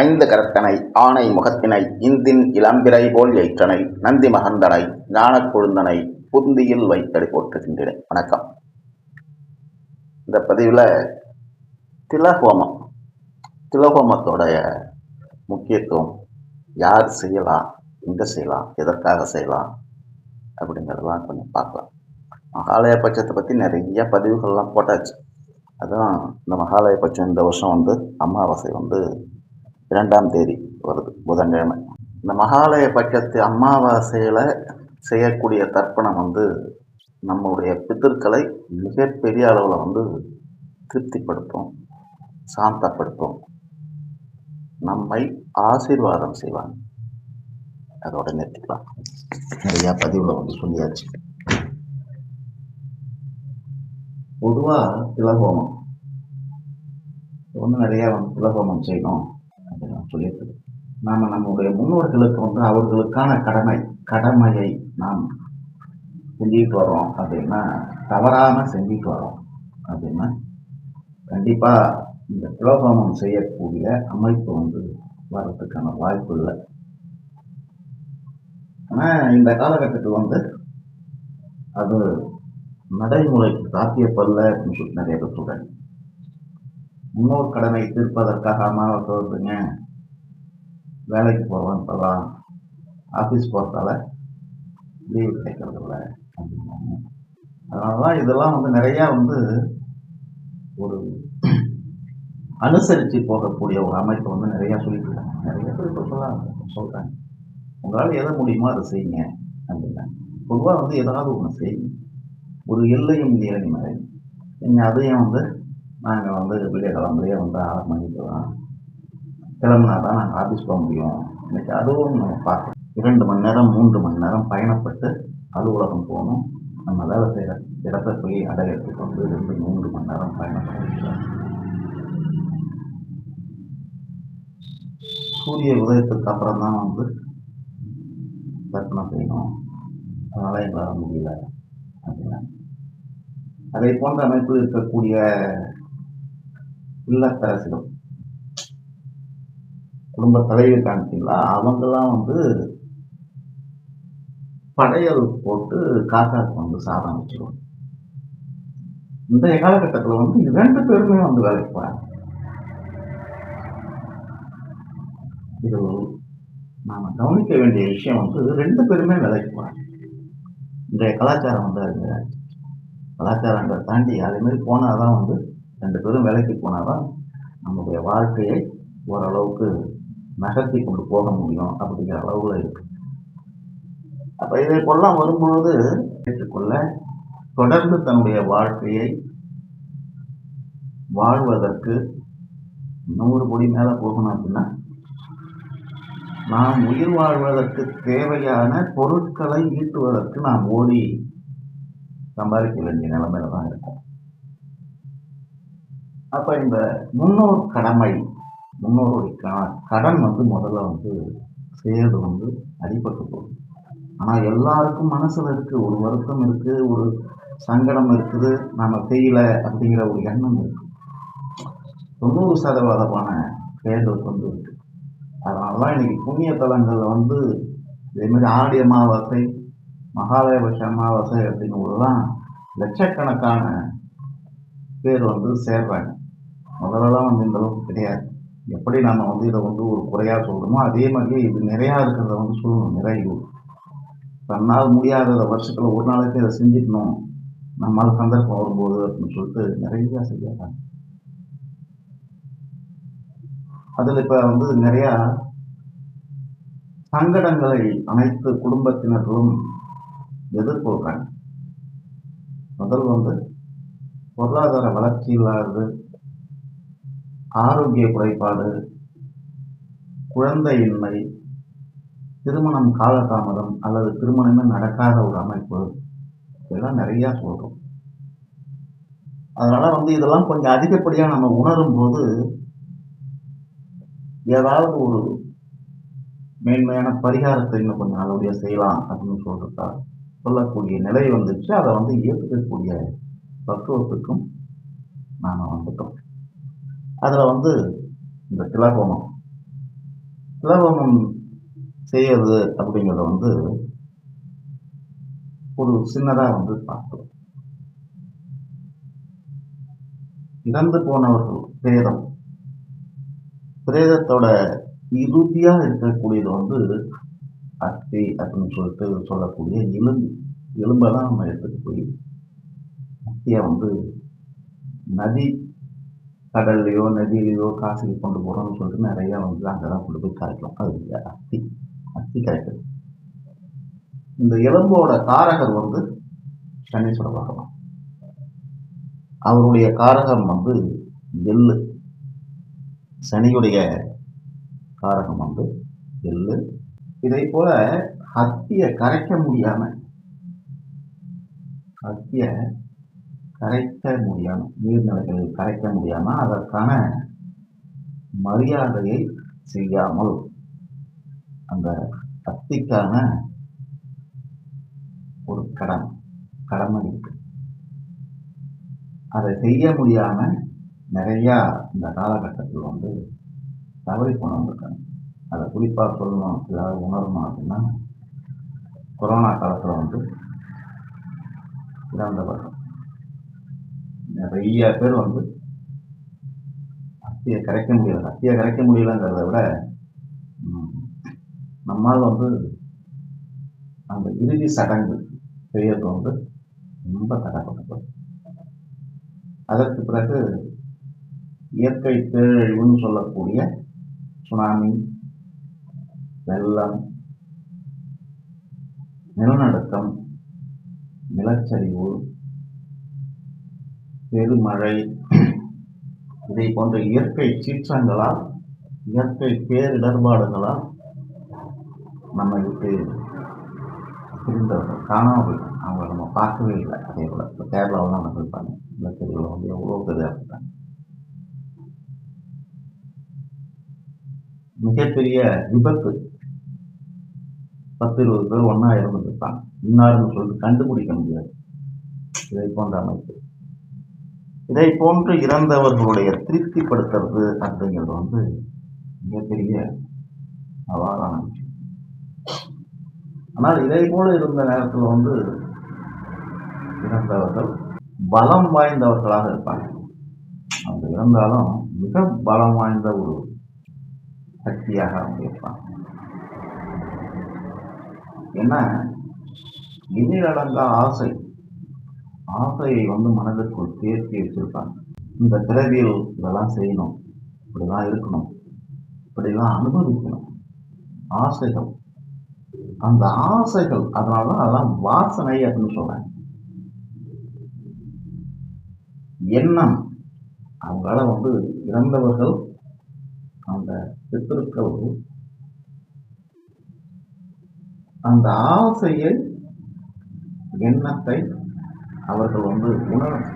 ஐந்து கரத்தனை ஆணை முகத்தினை இந்தின் இளம்பிரை போல் எயிற்றனை நந்தி மகந்தனை ஞானக் கொழுந்தனை புந்தியில் வைத்தடி போட்டுகின்றேன் வணக்கம். இந்த பதிவில் திலஹோமம் திலஹோமத்தோடைய முக்கியத்துவம் யார் செய்யலாம் எங்கே செய்யலாம் எதற்காக செய்யலாம் அப்படிங்கிறதெல்லாம் கொஞ்சம் பார்க்கலாம். மகாலய பட்சத்தை பற்றி நிறைய பதிவுகள்லாம் போட்டாச்சு. அதுவும் இந்த மகாலய பட்சம் இந்த வருஷம் வந்து அமாவாசை வந்து இரண்டாம் தேதி வருது புதன்கிழமை. இந்த மகாலய பட்சத்து அமாவாசையில் செய்யக்கூடிய தர்ப்பணம் வந்து நம்முடைய பித்தர்களை மிகப்பெரிய அளவில் வந்து திருப்திப்படுத்தும் சாந்தப்படுத்தும். நம்மை ஆசீர்வாதம் செய்வாங்க. அதோட நிறுத்திக்கலாம். நிறையா பதிவில் வந்து சொல்லியாச்சு. பொதுவாக திலகோமம். ஒன்று நிறையா வந்து திலகோமம் செய்யணும். அப்படின்னு சொல்லியிருக்கு நாம் நம்முடைய முன்னோர்களுக்கு வந்து அவர்களுக்கான கடமை கடமையை நாம் செஞ்சுட்டு வரோம் அப்படின்னா தவறாமல் செஞ்சுட்டு வரோம் அப்படின்னா கண்டிப்பாக இந்த புலோகமம் செய்யக்கூடிய அமைப்பு வந்து வர்றதுக்கான வாய்ப்பு இல்லை. ஆனால் இந்த காலகட்டத்தில் வந்து அது நடைமுறைக்கு சாத்தியப்படல அப்படின்னு சொல்லிட்டு நிறைய பேர் சொல்கிறாங்க முன்னோர் கடனை தீர்ப்பதற்காக அம்மாவை தோற்றுங்க வேலைக்கு போகிறோம் இப்போலாம் ஆஃபீஸ் போகிறதால லீவு கிடைக்கிறதில்ல அப்படின்னாங்க அதனால தான் இதெல்லாம் வந்து நிறையா வந்து ஒரு அனுசரித்து போகக்கூடிய ஒரு அமைப்பு வந்து நிறையா சொல்லிட்டுருக்காங்க. நிறைய பேர் இப்போ சொல்கிறாங்க உங்களால் எதை முடியுமோ அதை செய்யுங்க அப்படின்னாங்க பொதுவாக வந்து ஏதாவது ஒன்று செய்யுங்க. ஒரு எல்லையும் இறைவன் மறை நீங்கள் அதையும் வந்து நாங்கள் வந்து வெளியே கிளம்புறையே வந்து ஆறு மணிக்கு தான். கிளம்புனா தான் நாங்கள் ஆஃபீஸ் போக முடியும். இன்னைக்கு அதுவும் நம்ம பார்க்கணும் இரண்டு மணி நேரம் மூன்று மணி நேரம் பயணப்பட்டு அலுவலகம் போகணும். நம்ம வேலை செய்கிற இடத்த போய் அடையிறதுக்கு வந்து ரெண்டு மூன்று மணி நேரம் பயணப்படுகிறோம் சூரிய உதயத்துக்கு அப்புறம் தான் வந்து தர்ப்பணம் செய்யணும். அதனால் எங்களால் முடியல. அப்படின்னா அதை போன்ற அமைப்பில் இருக்கக்கூடிய இல்லத்தரசிகள். குடும்ப தலைவி காமிச்சிங்களா? அவங்கெல்லாம் வந்து படையல் போட்டு காக்காக்கு வந்து சாதம் வச்சிருவாங்க. இந்த காலகட்டத்தில் வந்து இரண்டு பேருமே வந்து வேலைக்கு போகிறாங்க இது நாம் கவனிக்க வேண்டிய விஷயம் வந்து ரெண்டு பேருமே வேலைக்கு போகிறாங்க இன்றைய கலாச்சாரம் வந்து அது கலாச்சாரங்களை தாண்டி அதேமாரி போனால் தான் வந்து ரெண்டு பேரும் வேலைக்கு போனால் தான் நம்முடைய வாழ்க்கையை ஓரளவுக்கு நகர்த்தி கொண்டு போக முடியும் அப்படிங்கிற அளவில் இருக்கு. அப்போ இதை கொள்ளலாம் வரும்பொழுது ஏற்றுக்கொள்ள தொடர்ந்து தன்னுடைய வாழ்க்கையை வாழ்வதற்கு நூறு கோடி மேலே போகணும் அப்படின்னா நாம் உயிர் வாழ்வதற்கு தேவையான பொருட்களை ஈட்டுவதற்கு நாம் ஓடி சம்பாதிக்க வேண்டிய நிலைமையில தான் இருக்கும். அப்போ இந்த முன்னோர் கடமை முன்னோருடைய கடன் வந்து முதல்ல வந்து செய்யறது வந்து அடிபட்டு போகுது. ஆனால் எல்லாருக்கும் மனசில் இருக்குது ஒரு வருத்தம் இருக்குது ஒரு சங்கடம் இருக்குது நாம் செய்யலை அப்படிங்கிற ஒரு எண்ணம் இருக்குது தொண்ணூறு சதவீதமான பேர்கள் வந்து இருக்குது அதனால தான் இன்றைக்கி புண்ணிய தலங்களில் வந்து இதேமாரி ஆடி அமாவாசை மகாலயபட்ச அமாவாசை தான் லட்சக்கணக்கான பேர் வந்து சேர்றாங்க. முதல்லலாம் வந்து இந்த அளவுக்கு கிடையாது. எப்படி நம்ம வந்து இதை வந்து ஒரு குறையாக சொல்கிறோமோ அதே மாதிரியே இது நிறையா இருக்கிறத வந்து சொல்லணும் நிறைவு. தன்னால் முடியாத வருஷத்தில் ஒரு நாளைக்கு இதை செஞ்சுக்கணும். நம்மளால் சந்தர்ப்பம் வரும்போது அப்படின்னு சொல்லிட்டு நிறையா செய்யறாங்க. அதில் இப்போ வந்து நிறையா சங்கடங்களை அனைத்து குடும்பத்தினர்களும் எதிர்கொள்கிறாங்க முதல் வந்து பொருளாதார வளர்ச்சி இல்லாதது ஆரோக்கிய குறைபாடு குழந்தையின்மை திருமணம் காலதாமதம் அல்லது திருமணமே நடக்காத ஒரு அமைப்பு இதெல்லாம் நிறையா சொல்கிறோம் அதனால் வந்து இதெல்லாம் கொஞ்சம் அதிகப்படியாக நம்ம உணரும் போது ஏதாவது ஒரு மேன்மையான பரிகாரத்தை இன்னும் கொஞ்சம் நல்லபடியாக செய்யலாம் அப்படின்னு சொல்கிறதா சொல்லக்கூடிய நிலை வந்துச்சு. அதை வந்து ஏற்றுக்கக்கூடிய தத்துவத்துக்கும் நாம் வந்துட்டோம். அதில் வந்து இந்த திலகோணம் திலவமம் செய்யறது அப்படிங்கிறத வந்து ஒரு சின்னதாக வந்து பார்த்தோம் இறந்து போனவர்கள் பிரேதம். பிரேதத்தோட இறுதியாக இருக்கக்கூடியது வந்து அஸ்தி அப்படின்னு சொல்லிட்டு சொல்லக்கூடிய எலும்பு. எலும்பை தான் நம்ம எடுத்துட்டு போய் அஸ்தியை வந்து நதி கடல்லையோ நதியிலையோ காசுக்கு கொண்டு போகிறோம்னு சொல்லிட்டு நிறையா வந்து அங்கே தான் கொண்டு போய் கரைக்கலாம். அது அத்தி அத்தி கரைக்கிறது. இந்த எலும்போட காரகர் வந்து சனீஸ்வர பகவான். அவருடைய காரகம் வந்து எள்ளு. சனியுடைய காரகம் வந்து எள்ளு. இதை போல ஹத்தியை கரைக்க முடியாம ஹத்தியை கரைக்க முடியாம நீர்நிலைகளில் கரைக்க முடியாம அதற்கான மரியாதையை செய்யாமல் அந்த சக்திக்கான ஒரு கடன் கடமை இருக்கு. அதை செய்ய முடியாம நிறையா இந்த காலகட்டத்தில் வந்து தவறி போனவங்க அதை குறிப்பாக சொல்லணும் ஏதாவது உணரணும் அப்படின்னா கொரோனா காலத்தில் வந்து இறந்தவர்கள் நிறைய பேர் வந்து அத்தியை கரைக்க முடியல. அத்தியை கரைக்க முடியலங்கிறத விட நம்மால் வந்து அந்த இறுதி சடங்கு செய்யறது வந்து ரொம்ப தடப்பட்டது. அதற்கு பிறகு இயற்கை பேரழிவுன்னு சொல்லக்கூடிய சுனாமி வெள்ளம் நிலநடுக்கம் நிலச்சரிவு பெருமழை இதை போன்ற இயற்கை சீற்றங்களால் இயற்கை பேரிடர்பாடுகளால் நம்மை விட்டு பிரிந்தவர்கள். காணாமல் அவங்கள நம்ம பார்க்கவே இல்லை. அதே போல் இப்போ கேரளாவில் தான் நடந்திருப்பாங்க நிலச்சரிவில் வந்து எவ்வளோ பேர் மிகப்பெரிய விபத்து. பத்து இருபது பேர் ஒன்றா இறந்துருப்பாங்க இன்னாருன்னு சொல்லிட்டு கண்டுபிடிக்க முடியாது. இதை போன்ற அமைப்பு. இதை போன்று இறந்தவர்களுடைய திருப்திப்படுத்துறது அப்படிங்கிறது வந்து மிகப்பெரிய சவாலான விஷயம். ஆனால் இதை போல இருந்த நேரத்தில் வந்து இறந்தவர்கள் பலம் வாய்ந்தவர்களாக இருப்பாங்க. அவங்க இருந்தாலும் மிக பலம் வாய்ந்த ஒரு சக்தியாக அவங்க இருப்பாங்க. ஏன்னா இனிலடங்கா ஆசை. ஆசையை வந்து மனதிற்குள் தேர்த்தி வச்சிருப்பாங்க. இந்த பிறவியில் இதெல்லாம் செய்யணும். இப்படிலாம் இருக்கணும். இப்படிலாம் அனுபவிக்கணும். ஆசைகள். அந்த ஆசைகள் அதனால தான் அதெல்லாம் வாசனை அப்படின்னு சொல்றாங்க. எண்ணம். அவங்களால வந்து இறந்தவர்கள் அந்த பித்திருக்கள் அந்த ஆசையை எண்ணத்தை அவர்கள் வந்து உணரும்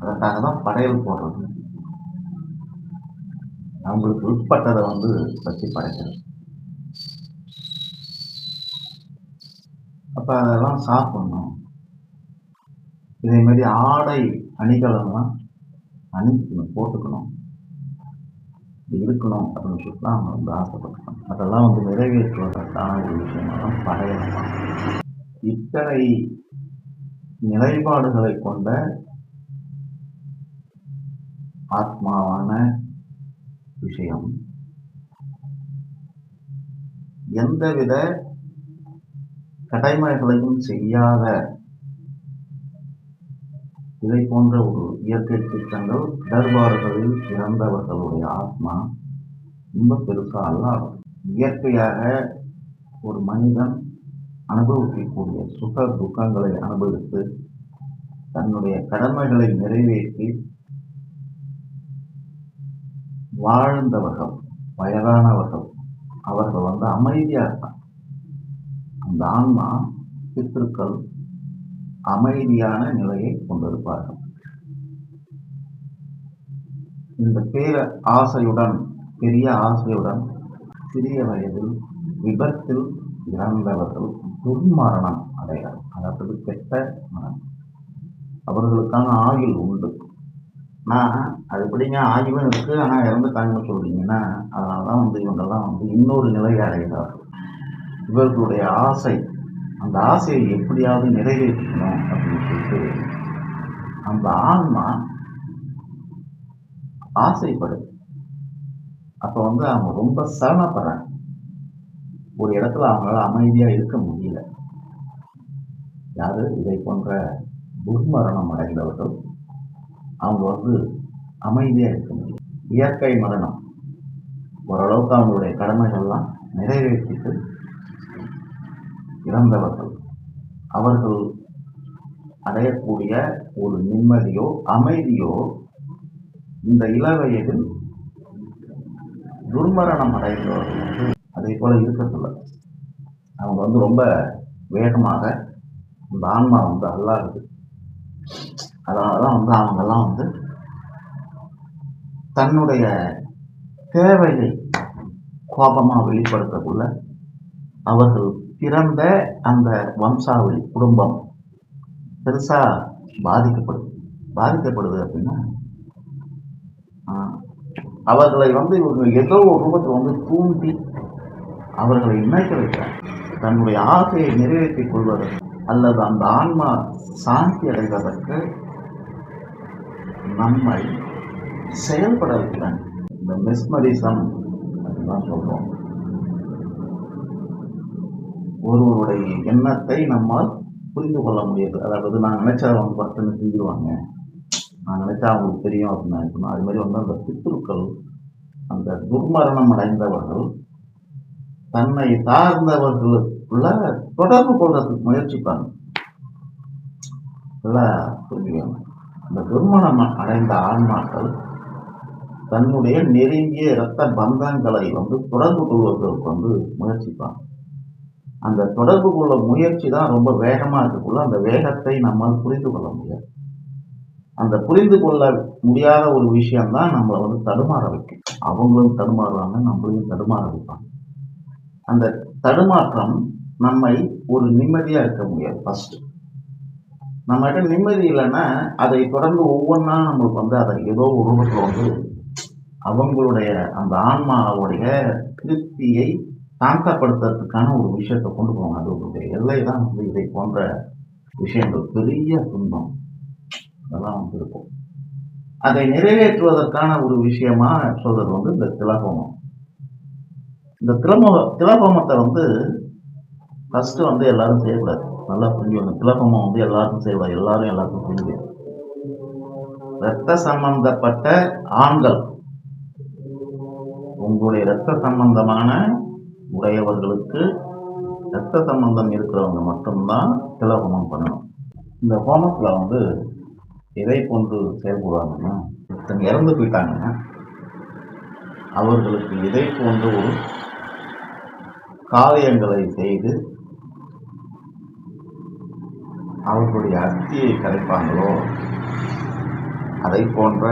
அதற்காக தான் படையல் போடுறது. அவங்களுக்கு உட்பட்டதை வந்து பற்றி படைக்கிறது. அப்போ அதெல்லாம் சாப்பிடணும். இதே மாதிரி ஆடை அணிகளெல்லாம் அணிக்கணும் போட்டுக்கணும். இருக்கணும் அப்படின்னு சொல்லிட்டு அவங்க வந்து ஆசைப்பட்டுக்கணும். அதெல்லாம் வந்து நிறைவேற்றுவதற்கான ஒரு விஷயமா தான் படையலாம் இத்தனை நிலைப்பாடுகளை கொண்ட ஆத்மாவான விஷயம். எந்தவித கடமைகளையும் செய்யாத இதை போன்ற ஒரு இயற்கை திட்டங்கள் இடர்பாடுகளில் இறந்தவர்களுடைய ஆத்மா ரொம்ப பெருசாக அல்லாது இயற்கையாக ஒரு மனிதன் அனுபவிக்கக்கூடிய சுக துக்கங்களை அனுபவித்து தன்னுடைய கடமைகளை நிறைவேற்றி வாழ்ந்தவர்கள் வயதானவர்கள் அவர்கள் வந்து அமைதியாக இருப்பாங்க. அந்த ஆன்மா பித்திருக்கள் அமைதியான நிலையை கொண்டிருப்பார்கள். இந்த பேர ஆசையுடன் பெரிய ஆசையுடன் சிறிய வயதில் விபத்தில் இறந்தவர்கள் துர்மரணம் அடையார் அதாவது கெட்ட மரணம் அவர்களுக்கான ஆயுள் உண்டு. நான் அது எப்படிங்க ஆயுளும் இருக்கு ஆனால் இறந்துட்டாங்கன்னு சொல்றீங்கன்னா அதனால தான் வந்து இவங்கெல்லாம் வந்து இன்னொரு நிலையை அடைகிறார்கள். இவர்களுடைய ஆசை அந்த ஆசையை எப்படியாவது நிறைவேற்றணும் அப்படின்னு சொல்லிட்டு அந்த ஆன்மா ஆசைப்படுது அப்போ வந்து அவங்க ரொம்ப சிரமப்படுறாங்க. ஒரு இடத்துல அவங்களால அமைதியா இருக்க முடியல. யாரு? இதை போன்ற துர்மரணம் அடைந்தவர்கள் அவங்க வந்து அமைதியா இருக்க முடியும் இயற்கை மரணம். ஓரளவுக்கு அவங்களுடைய கடமைகள்லாம் நிறைவேற்றிட்டு இறந்தவர்கள். அவர்கள் அடையக்கூடிய ஒரு நிம்மதியோ அமைதியோ இந்த இளவயதில் துர்மரணம் அடைந்தவர்கள். அதே போல இருக்கிறதில்ல அவங்க வந்து ரொம்ப வேகமாக இந்த ஆன்மா வந்து அல்லாது அதனால தான் வந்து அவங்கெல்லாம் வந்து தன்னுடைய தேவையை கோபமாக வெளிப்படுத்தக்குள்ள அவர்கள் பிறந்த அந்த வம்சாவளி குடும்பம் பெருசா பாதிக்கப்படுது பாதிக்கப்படுது அப்படின்னா ஆஹ், அவர்களை வந்து இவங்க ஏதோ ஒரு ரூபத்தில் வந்து தூண்டி அவர்களை இணைக்க வைக்கிறார். தன்னுடைய ஆசையை நிறைவேற்றிக் கொள்வதற்கு அல்லது அந்த ஆன்மா சாந்தி அடைவதற்கு நம்மை செயல்பட வைக்கிறாங்க இந்த மெஸ்மரிசம் தான் சொல்றோம். ஒருவருடைய எண்ணத்தை நம்மால் புரிந்து கொள்ள முடியாது. அதாவது நான் நினைச்சா அவங்க பட்டுன்னு செஞ்சுருவாங்க நான் நினைச்சா அவங்களுக்கு தெரியும் அப்படின்னு நினைக்கணும். அது மாதிரி வந்து அந்த பித்ருக்கள் அந்த துர்மரணம் அடைந்தவர்கள் தன்னை சார்ந்தவர்களுக்குள்ள தொடர்பு கொள்றதுக்கு முயற்சிப்பாங்க நல்லா புரிஞ்சுக்கணும் இந்த துர்மணம் அடைந்த ஆன்மாக்கள் தன்னுடைய நெருங்கிய இரத்த பந்தங்களை வந்து தொடர்பு கொள்வதற்கு வந்து முயற்சிப்பாங்க அந்த தொடர்பு கொள்ள முயற்சி தான் ரொம்ப வேகமாக இருக்கக்குள்ள அந்த வேகத்தை நம்மால் புரிந்து கொள்ள முடியாது. அந்த புரிந்து கொள்ள முடியாத ஒரு விஷயம்தான் நம்மளை வந்து தடுமாற வைக்கும். அவங்களும் தடுமாறுவாங்க நம்மளையும் தடுமாற வைப்பாங்க. அந்த தடுமாற்றம் நம்மை ஒரு நிம்மதியாக இருக்க முடியாது ஃபர்ஸ்ட் நம்மகிட்ட நிம்மதி இல்லைன்னா அதை தொடர்ந்து ஒவ்வொன்றா நம்மளுக்கு வந்து அதை ஏதோ ஒரு ரூபத்தில் வந்து அவங்களுடைய அந்த ஆன்மாவுடைய திருப்தியை சாந்தப்படுத்துறதுக்கான ஒரு விஷயத்தை கொண்டு போவாங்க. அது ஒரு எல்லை தான் வந்து இதை போன்ற விஷயங்கள். பெரிய துன்பம். அதெல்லாம் வந்து இருக்கும். அதை நிறைவேற்றுவதற்கான ஒரு விஷயமா சொல்றது வந்து இந்த திலகோமம் இந்த திலம திலகோமத்தை வந்து ஃபஸ்ட்டு வந்து எல்லாரும் செய்யக்கூடாது. நல்லா புரிஞ்சுக்கணும் திலகோமம் வந்து எல்லாருக்கும் செய்யக்கூடாது. எல்லாரும் எல்லாருக்கும் புரிஞ்சு ரத்த சம்பந்தப்பட்ட ஆண்கள். உங்களுடைய ரத்த சம்பந்தமான உடையவர்களுக்கு ரத்த சம்பந்தம் இருக்கிறவங்க மட்டும்தான் திலகோமம் பண்ணணும். இந்த ஹோமத்தில் வந்து எதை கொண்டு செயல்படுவாங்கன்னா ஒருத்தங்க இறந்து போயிட்டாங்கன்னா அவர்களுக்கு இதை போன்ற ஒரு காரியங்களை செய்து அவர்களுடைய அஸ்தியை கரைப்பாங்களோ அதை போன்ற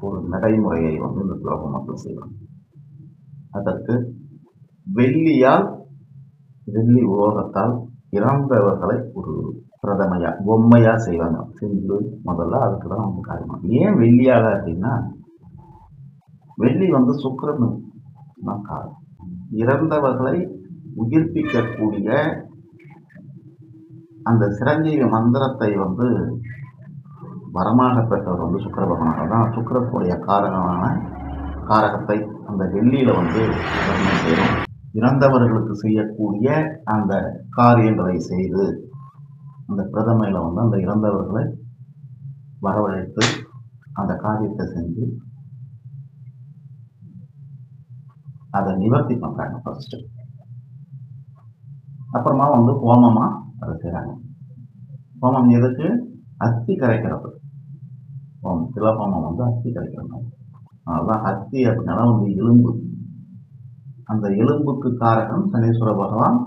ஒரு நடைமுறையை வந்து இந்த துலகம் மக்கள் செய்வாங்க அதற்கு வெள்ளியால் வெள்ளி உலோகத்தால் இறந்தவர்களை ஒரு பிரதமையா பொம்மையா செய்வாங்க. செஞ்சு முதல்ல அதுக்கு தான் வந்து காரணம். ஏன் வெள்ளியால் அப்படின்னா வெள்ளி வந்து சுக்கரன் தான் காரணம். இறந்தவர்களை உயிர்ப்பிக்கக்கூடிய அந்த சிரஞ்சீவி மந்திரத்தை வந்து வரமாக பெற்றவர் வந்து சுக்கர பகவானாக தான் சுக்கரத்துடைய காரகமான காரகத்தை அந்த டெல்லியில் வந்து செய்யணும் இறந்தவர்களுக்கு செய்யக்கூடிய அந்த காரியங்களை செய்து அந்த பிரதமையில் வந்து அந்த இறந்தவர்களை வரவழைத்து அந்த காரியத்தை செஞ்சு அதை நிவர்த்தி பண்றாங்க ஃபர்ஸ்ட்டு அப்புறமா வந்து ஹோமமாக அதை செய்கிறாங்க ஹோமம் எதுக்கு? அத்தி கரைக்கிறது ஹோமம் திலஹோமம் வந்து அத்தி கரைக்கிறது அதுதான் அத்தி அப்படின்னா வந்து எலும்பு. அந்த எலும்புக்கு காரகம் சனீஸ்வர பகவான்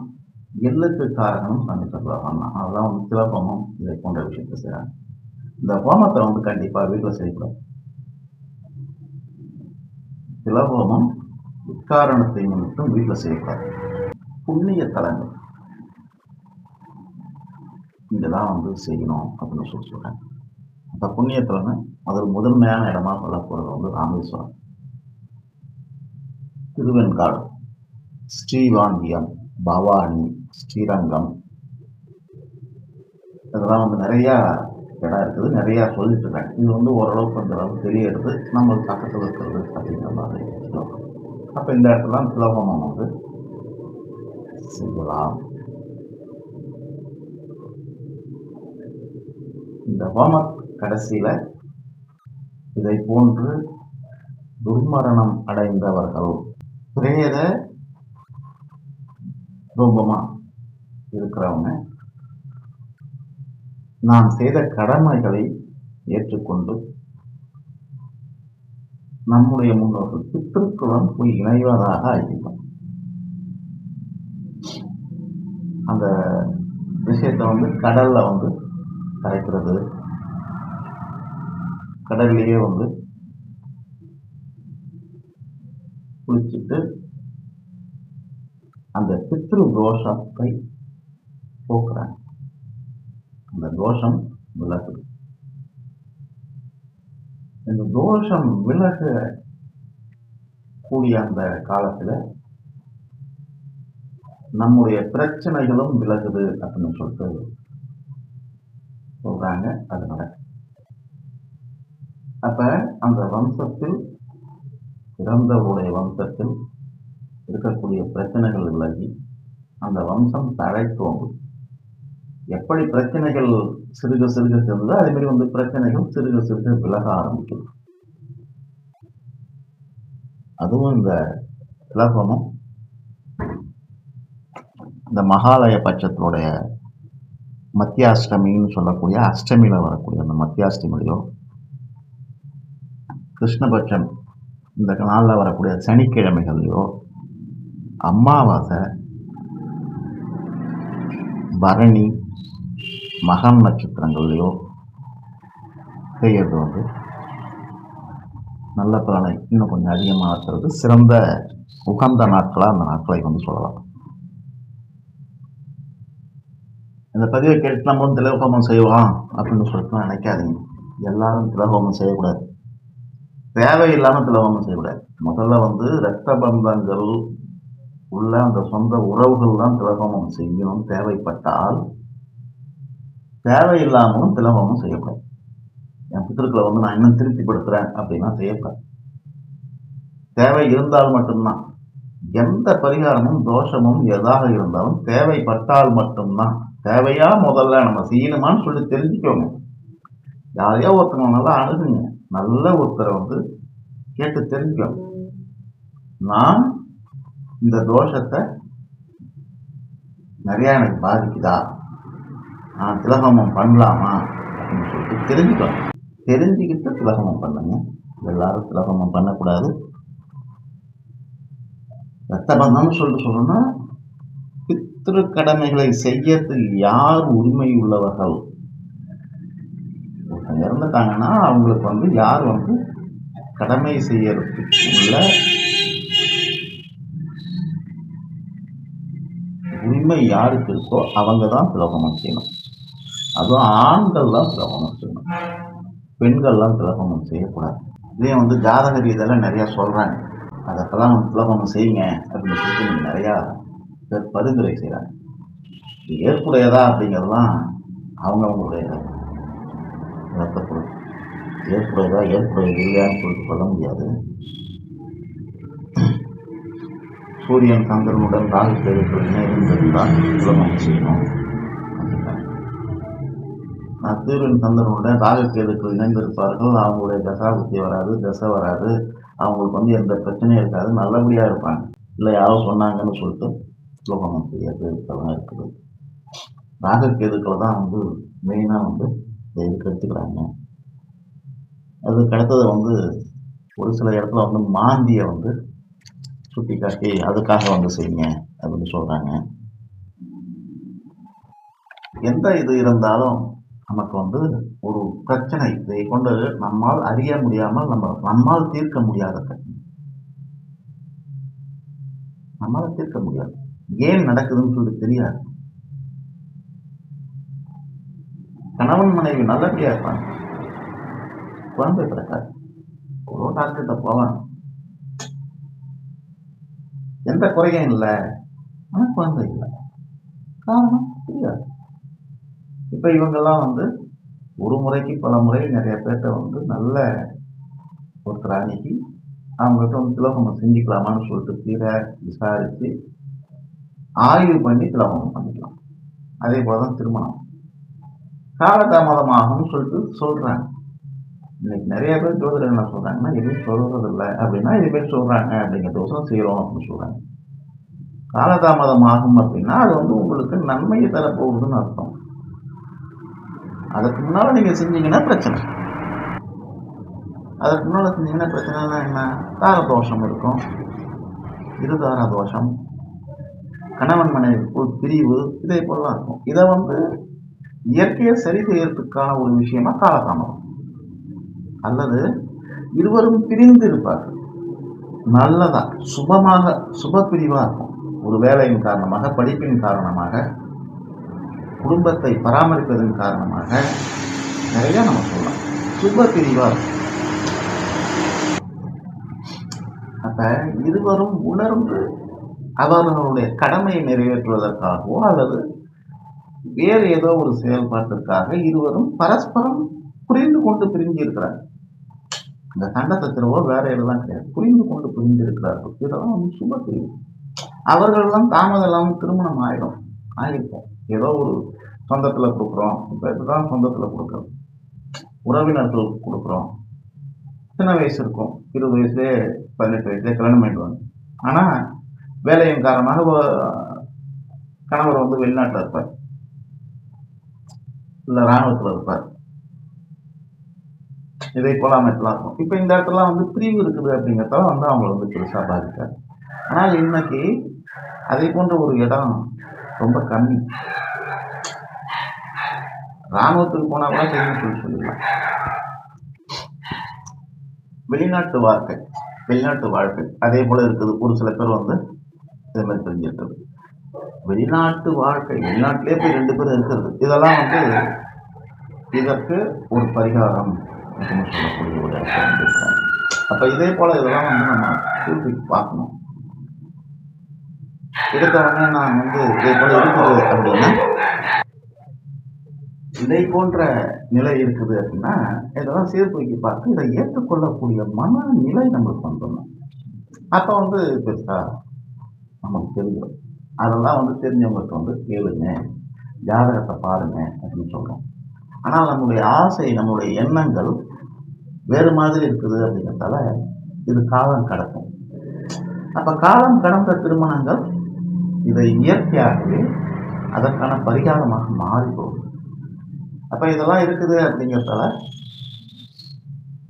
எள்ளுக்கு காரகம் சனீஸ்வர பகவான் தான். அதுதான் வந்து திலஹோமம் இதை போன்ற விஷயத்தை செய்கிறாங்க இந்த ஹோமத்தை வந்து கண்டிப்பாக வீட்டில் செய்யக்கூடாது. திலஹோமம் இக்காரணத்தை முன்னிட்டும் வீட்டில் செய்யக்கூடாது. புண்ணிய தலங்கள். இங்கே தான் வந்து செய்யணும் அப்படின்னு சொல்லி சொல்கிறேன் அந்த புண்ணியத்தலங்க அதில் முதன்மையான இடமா சொல்லப்படுறது போகிறது வந்து ராமேஸ்வரம். திருவெண்காடு ஸ்ரீவாங்கியம் பவானி ஸ்ரீரங்கம். இதெல்லாம் வந்து நிறையா இடம் இருக்குது நிறையா சொல்லிட்டு இருக்காங்க. இது வந்து ஓரளவுக்கு அந்த அளவுக்கு தெரியறது நம்ம பக்கத்தில் இருக்கிறது அப்படிங்கிற மாதிரி. அப்போ இந்த இடத்துல ஸ்லோகமும் வந்து செய்யலாம். இந்த ஹோம கடைசியில் இதை போன்று துர்மரணம் அடைந்தவர்கள். பிரேத ரூபமா இருக்கிறவங்க நான் செய்த கடமைகளை ஏற்றுக்கொண்டு நம்முடைய முன்னோர்கள் பித்திருக்குளம் போய் இணைவதாக ஆகிவிடும் அந்த விஷயத்தை வந்து கடல்ல வந்து கரைக்கிறது. கடல்லையே வந்து குளிச்சுட்டு அந்த பித்ரு தோஷத்தை போக்குறாங்க. அந்த தோஷம் விளக்குது இந்த தோஷம் விலக கூடிய அந்த காலத்துல நம்முடைய பிரச்சனைகளும் விலகுது அப்படின்னு சொல்லிட்டு சொல்றாங்க. அது நடக்கும் அப்ப அந்த வம்சத்தில் பிறந்தவருடைய வம்சத்தில் இருக்கக்கூடிய பிரச்சனைகள் விலகி அந்த வம்சம் தழைத்தோங்கும் எப்படி பிரச்சனைகள் சிறுக சிறுக செல்லுதோ அதே மாதிரி வந்து பிரச்சனைகள் சிறுக சிறுக விலக ஆரம்பிக்கும். அதுவும் இந்த விலகமும் இந்த மகாலய பட்சத்தினுடைய மத்தியாஷ்டமின்னு சொல்லக்கூடிய அஷ்டமியில் வரக்கூடிய அந்த மத்தியாஷ்டமிலையோ கிருஷ்ணபட்சம் இந்த நாளில் வரக்கூடிய சனிக்கிழமைகள்லையோ அமாவாசை பரணி மகம் நட்சத்திரங்கள்லையோ செய்கிறது வந்து நல்ல பலனை இன்னும் கொஞ்சம் அதிகமாக இருக்கிறது சிறந்த உகந்த நாட்களாக அந்த நாட்களை வந்து சொல்லலாம். இந்த பதிவை கேட்டு நம்ம வந்து திலகோமம் செய்வோம் அப்படின்னு சொல்லிட்டு நினைக்காதீங்க. எல்லாரும் திலகோமம் செய்யக்கூடாது. தேவையில்லாமல் திலகோமம் செய்யக்கூடாது. முதல்ல வந்து இரத்த பந்தங்கள் உள்ள அந்த சொந்த உறவுகள் தான் திலகோமம் செய்யணும் தேவைப்பட்டால் தேவையில்லாமலும் திலம்பமும் செய்யக்கூடாது என் பித்திருக்களை வந்து நான் இன்னும் திருப்திப்படுத்துகிறேன் அப்படின்னா செய்யக்கூடாது தேவை இருந்தால் மட்டும்தான். எந்த பரிகாரமும் தோஷமும் எதாக இருந்தாலும் தேவைப்பட்டால் மட்டும்தான். தேவையா முதல்ல நம்ம செய்யணுமான்னு சொல்லி தெரிஞ்சுக்கோங்க. யாரையோ ஒருத்தவங்க நல்லா அணுகுங்க. நல்ல ஒருத்தரை வந்து கேட்டு தெரிஞ்சுக்கோங்க. நான் இந்த தோஷத்தை நிறையா எனக்கு பாதிக்குதா? திலகமம் பண்ணலாமா அப்படின்னு சொல்லிட்டு தெரிஞ்சுக்கலாம் தெரிஞ்சுக்கிட்டு திலகமம் பண்ணுங்க. எல்லாரும் திலகமம் பண்ணக்கூடாது. ரத்த பந்தம்னு சொல்லிட்டு சொல்லணும்னா பித்திரு கடமைகளை செய்யறதுக்கு யார் உரிமை உள்ளவர்கள்? ஒருத்தங்க இறந்துட்டாங்கன்னா அவங்களுக்கு வந்து யார் வந்து கடமை செய்யறதுக்கு உள்ள உரிமை யாருக்கு இருக்கோ அவங்க தான் திலகமம் செய்யணும். அதுவும் ஆண்கள்லாம் தான் செய்யணும் பெண்கள்லாம் திலகமம் செய்யக்கூடாது. இதே வந்து ஜாதக ரீதியெல்லாம் நிறையா சொல்கிறாங்க அதற்கெல்லாம் வந்து செய்யுங்க அப்படின்னு சொல்லிட்டு நீங்கள் நிறையா பேர் பரிந்துரை செய்கிறாங்க இது ஏற்புடையதா அப்படிங்கிறதுலாம் அவங்கவுங்களுடைய அவங்களுடைய ஏற்புடையதா ஏற்புடையது இல்லையான்னு சொல்லிட்டு சொல்ல முடியாது. சூரியன் சந்திரனுடன் ராகு கேதுக்கள் இணைந்திருந்தால் திலகமம் செய்யணும். சூரியன் சந்தனுடன் ராகக்கேதுக்கள் இணைந்திருப்பார்கள். அவங்களுடைய தசாபுத்தி வராது தசை வராது. அவங்களுக்கு வந்து எந்த பிரச்சனையும் இருக்காது. நல்லபடியாக இருப்பாங்க. இல்லை யாரோ சொன்னாங்கன்னு சொல்லிட்டு ஸ்லோகமம் செய்யறதுக்கெல்லாம் இருக்குது. ராகக்கேதுக்களை தான் வந்து மெயினாக வந்து இந்த இதுக்கு எடுத்துக்கிறாங்க. அதுக்கு அடுத்தது வந்து ஒரு சில இடத்துல வந்து மாந்தியை வந்து சுட்டி காட்டி அதுக்காக வந்து செய்யுங்க அப்படின்னு சொல்கிறாங்க எந்த இது இருந்தாலும் நமக்கு வந்து ஒரு பிரச்சனை. இதை கொண்டு நம்மால் அறிய முடியாமல் நம்ம நம்மால் தீர்க்க முடியாத பிரச்சனை. நம்மால் தீர்க்க முடியாது. ஏன் நடக்குதுன்னு சொல்லி தெரியாது. கணவன் மனைவி நல்லபடியா இருப்பாங்க. குழந்தை பிறக்காது. ஒரு டாக்டர்கிட்ட போவாங்க. எந்த குறையும் இல்லை. ஆனால் குழந்தை இல்லை. காரணம் தெரியாது. இப்போ இவங்கெல்லாம் வந்து ஒரு முறைக்கு பல முறை நிறைய பேர்கிட்ட வந்து நல்ல ஒருத்தர் அணுகி அவங்ககிட்ட வந்து திலோகமம் செஞ்சுக்கலாமான்னு சொல்லிட்டு கீரை விசாரித்து ஆய்வு பண்ணி திலோகமம் பண்ணிக்கலாம். அதே போல் தான் திருமணம். காலதாமதமாகும்னு சொல்லிட்டு சொல்கிறாங்க இன்னைக்கு நிறைய பேர் ஜோதிடர் என்ன சொல்கிறாங்கன்னா எதுவும் சொல்கிறது இல்லை அப்படின்னா இது பேர் சொல்கிறாங்க அப்படிங்கிற அப்படிங்கிறதோசம் செய்கிறோம் அப்படின்னு சொல்கிறாங்க காலதாமதம் ஆகும் அப்படின்னா அது வந்து உங்களுக்கு நன்மையை தரப்போகுதுன்னு அர்த்தம். அதுக்கு முன்னால் நீங்கள் செஞ்சீங்கன்னா பிரச்சனை. அதுக்கு முன்னால் செஞ்சீங்கன்னா பிரச்சனைனா என்ன? தார தோஷம் இருக்கும். இருதார தோஷம் கணவன் மனைவி பிரிவு இதே போலலாம் இருக்கும். இதை வந்து இயற்கையை சரி செய்யறதுக்கான ஒரு விஷயமா காலதாமதம். அல்லது இருவரும் பிரிந்து இருப்பார்கள் நல்லதா? சுபமாக சுப பிரிவாக இருக்கும். ஒரு வேலையின் காரணமாக படிப்பின் காரணமாக குடும்பத்தை பராமரிப்பதன் காரணமாக நிறைய நம்ம சொல்லலாம். சுப பிரிவார் அப்ப இருவரும் உணர்ந்து அவர்களுடைய கடமையை நிறைவேற்றுவதற்காகவோ அல்லது வேறு ஏதோ ஒரு செயல்பாட்டிற்காக இருவரும் பரஸ்பரம் புரிந்து கொண்டு பிரிஞ்சிருக்கிறார். இந்த சண்டை வேற எதுவும் கிடையாது. புரிந்து கொண்டு பிரிஞ்சு இருக்கிறார்கள் இதெல்லாம் வந்து சுப பிரிவு. அவர்கள்லாம் தாமதம் இல்லாமல் திருமணம் ஆயிடும். ஆகிருப்போம் ஏதோ ஒரு சொந்தத்தில் கொடுக்குறோம். இப்போ இதுதான் சொந்தத்தில் கொடுக்குறோம். உறவினர்களுக்கு கொடுக்குறோம். சின்ன வயசு இருக்கும். இருபது வயசுலேயே பதினெட்டு வயசுலேயே கல்யாணம் பண்ணிடுவாங்க ஆனால் வேலையின் காரணமாக கணவர் வந்து வெளிநாட்டில் இருப்பார். இல்லை இராணுவத்தில் இருப்பார். இதை போல அமைப்பெல்லாம் இருக்கும். இப்போ இந்த இடத்துல வந்து பிரிவு இருக்குது அப்படிங்கிறதால வந்து அவங்கள வந்து பெருசாக பாதிக்காது. ஆனால் இன்னைக்கு அதை போன்ற ஒரு இடம் ரொம்ப கம்மி. இராணுவத்துக்கு போனால் கூட தெரியும் சொல்லி சொல்லிடலாம் வெளிநாட்டு வாழ்க்கை வெளிநாட்டு வாழ்க்கை. அதே போல இருக்குது. ஒரு சில பேர் வந்து இதே மாதிரி தெரிஞ்சிருக்கிறது. வெளிநாட்டு வாழ்க்கை வெளிநாட்டிலே போய் ரெண்டு பேரும் இருக்கிறது. இதெல்லாம் வந்து இதற்கு ஒரு பரிகாரம் அப்படின்னு சொல்லக்கூடிய ஒரு அப்ப இதே போல இதெல்லாம் வந்து நம்ம திருப்பி பார்க்கணும். எடுத்த உடனே நான் வந்து இதே போல இருக்குது அப்படின்னா இதை போன்ற நிலை இருக்குது அப்படின்னா இதெல்லாம் சீர்தூக்கி பார்த்து இதை ஏற்றுக்கொள்ளக்கூடிய மனநிலை நம்மளுக்கு வந்துடணும் அப்போ வந்து பெருசா நமக்கு தெரியும். அதெல்லாம் வந்து தெரிஞ்சவங்கள்ட்ட வந்து கேளுங்க. ஜாதகத்தை பாருங்க அப்படின்னு சொல்கிறோம் ஆனால் நம்முடைய ஆசை நம்முடைய எண்ணங்கள் வேறு மாதிரி இருக்குது அப்படிங்கிறதால இது காலம் கடக்கும். அப்போ காலம் கடந்த திருமணங்கள் இதை இயற்கையாகவே அதற்கான பரிகாரமாக மாறி போகும் அப்ப இதெல்லாம் இருக்குது அப்படிங்கிறதால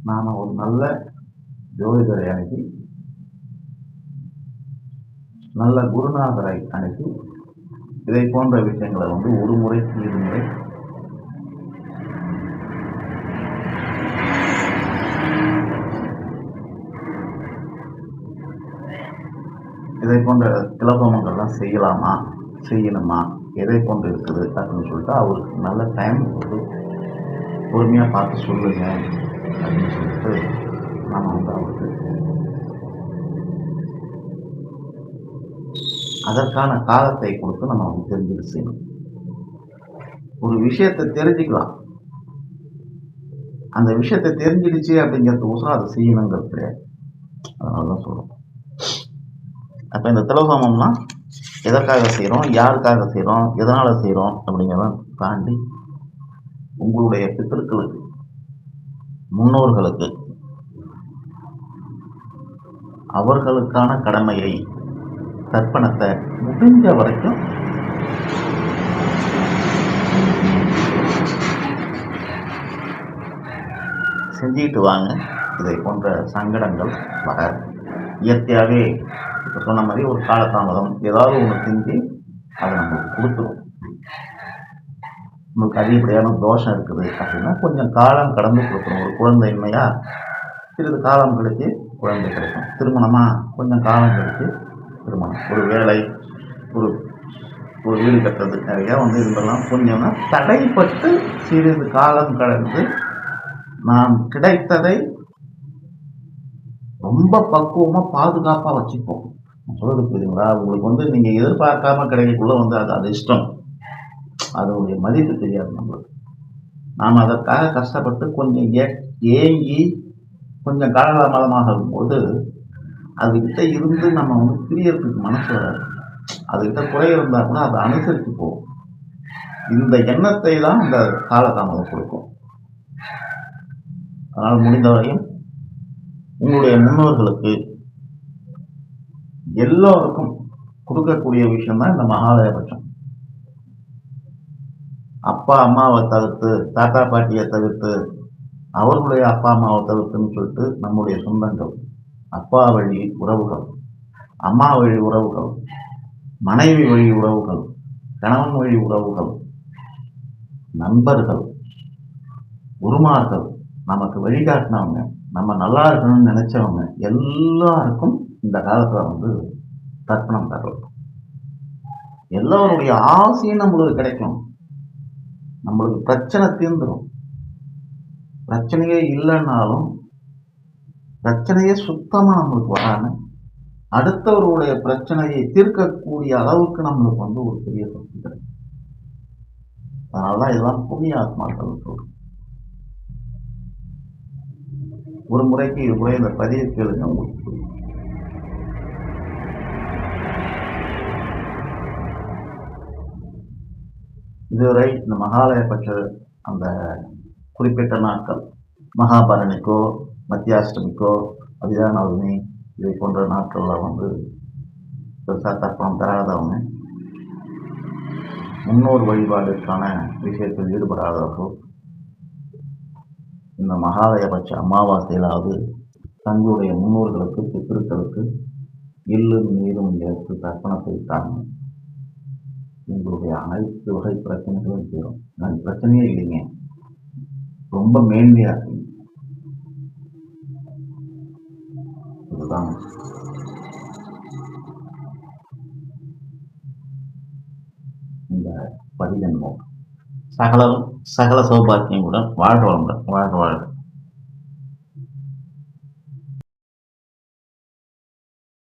நாம ஒரு நல்ல ஜோதிடரை அணுகி நல்ல குருநாதரை அணுகி இதை போன்ற விஷயங்களை வந்து ஒரு முறைக்கு இருமுறை இதை போன்ற கிளப்பமங்கள்லாம் செய்யலாமா? செய்யணுமா? எதை போன்று இருக்குது அப்படின்னு சொல்லிட்டு அவருக்கு நல்ல டைம் வந்து பொறுமையாக பார்த்து சொல்லுங்க அப்படின்னு சொல்லிட்டு நாம் வந்து அவருக்கு அதற்கான காலத்தை கொடுத்து நம்ம வந்து தெரிஞ்சுக்க செய்யணும். ஒரு விஷயத்தை தெரிஞ்சுக்கலாம். அந்த விஷயத்தை தெரிஞ்சிடுச்சு அப்படிங்கிறதுக்கோசரம் அதை செய்யணுங்கிறது கிடையாது அதனால தான் சொல்கிறோம் அப்போ இந்த திலோகமம்னா எதற்காக செய்கிறோம் யாருக்காக செய்கிறோம் எதனால் செய்கிறோம் அப்படிங்கிறத தாண்டி உங்களுடைய பித்தர்களுக்கு முன்னோர்களுக்கு அவர்களுக்கான கடமையை தர்ப்பணத்தை முடிஞ்ச வரைக்கும் செஞ்சுக்கிட்டு வாங்க. இதை போன்ற சங்கடங்கள் வர இயற்கையாகவே இப்போ சொன்ன மாதிரி ஒரு காலதாமதம் ஏதாவது ஒன்று செஞ்சு அதை நம்மளுக்கு கொடுத்துரும். உங்களுக்கு அதிகப்படியான தோஷம் இருக்குது அப்படின்னா கொஞ்சம் காலம் கடந்து கொடுக்கணும். ஒரு குழந்தையின்மையா சிறிது காலம் கழித்து குழந்தை கிடைக்கும். திருமணமாக கொஞ்சம் காலம் கழித்து திருமணம். ஒரு வேலை ஒரு ஒரு வீடு கட்டுறது நிறையா வந்து இருந்தெல்லாம் கொஞ்சம்னா தடைப்பட்டு சிறிது காலம் கடந்து நாம் கிடைத்ததை ரொம்ப பக்குவமாக பாதுகாப்பாக வச்சுப்போம். சொல்றது புரியுதுங்களா? உங்களுக்கு வந்து நீங்க எதிர்பார்க்காம கிடைக்கக்குள்ள வந்து அது அதிர்ஷ்டம் அதனுடைய மதிப்பு தெரியாது நம்மளுக்கு. நாம் அதற்காக கஷ்டப்பட்டு கொஞ்சம் ஏ- ஏங்கி கொஞ்சம் காலகாலமாக இருக்கும்போது அதுகிட்ட இருந்து நம்ம வந்து பிரியறதுக்கு மனசு வராது. அதுகிட்ட குறை இருந்தால் கூட அதை அனுசரித்து போகும். இந்த எண்ணத்தை தான் அந்த காலதாமதம் கொடுக்கும். அதனால் முடிந்தவரையும் உங்களுடைய முன்னோர்களுக்கு எல்லோருக்கும் கொடுக்கக்கூடிய விஷயம் தான் இந்த மகாலயபட்சம் அப்பா அம்மாவை தவிர்த்து தாத்தா பாட்டியை தவிர்த்து அவர்களுடைய அப்பா அம்மாவை தவிர்த்துன்னு சொல்லிட்டு நம்முடைய சொந்தங்கள் அப்பா வழி உறவுகள் அம்மா வழி உறவுகள் மனைவி வழி உறவுகள் கணவன் வழி உறவுகள் நண்பர்கள் குருமார்கள் நமக்கு வழிகாட்டினவங்க நம்ம நல்லா இருக்கணும்னு நினைச்சவங்க எல்லாருக்கும் இந்த காலத்துல வந்து தர்ப்பணம் தரலாம். எல்லோருடைய ஆசையும் நம்மளுக்கு கிடைக்கும். நம்மளுக்கு பிரச்சனை தீர்ந்துடும் பிரச்சனையே இல்லைன்னாலும் பிரச்சனையே சுத்தமாக நம்மளுக்கு வராமல் அடுத்தவருடைய பிரச்சனையை தீர்க்கக்கூடிய அளவுக்கு நம்மளுக்கு வந்து ஒரு பெரிய சக்தி கிடைக்கும். அதனால இதெல்லாம் புண்ணிய ஆத்மாக்கள் சொல்றோம். ஒரு முறைக்கு இது முறை இந்த பதிவை கேளுங்க உங்களுக்கு. இதுவரை இந்த மகாலயபட்ச அந்த குறிப்பிட்ட நாட்கள் மகாபரணிக்கோ மத்தியாஷ்டமிக்கோ அபிதானவமி இதை போன்ற நாட்களில் வந்து பெருசாக தர்ப்பணம் தராதவங்க முன்னோர் வழிபாடுக்கான விஷயத்தில் ஈடுபடாதவர்கள் இந்த மகாலயபட்ச அமாவாசையிலாவது தங்களுடைய முன்னோர்களுக்கு பித்திருக்களுக்கு எள்ளும் நீரும் எடுத்து தர்ப்பணத்தை தாங்க உங்களுடைய அனைத்து வகை பிரச்சனைகளும் தீரும். நான் பிரச்சனையே இல்லைங்க. ரொம்ப மேன்மையா இருக்குங்க. இதுதான் இந்த பதிவின் நோக்கம் சகல சகல சௌபாக்கியங்களுடன் வாழ்க வளமுடன் வாழ்க வாழ்க.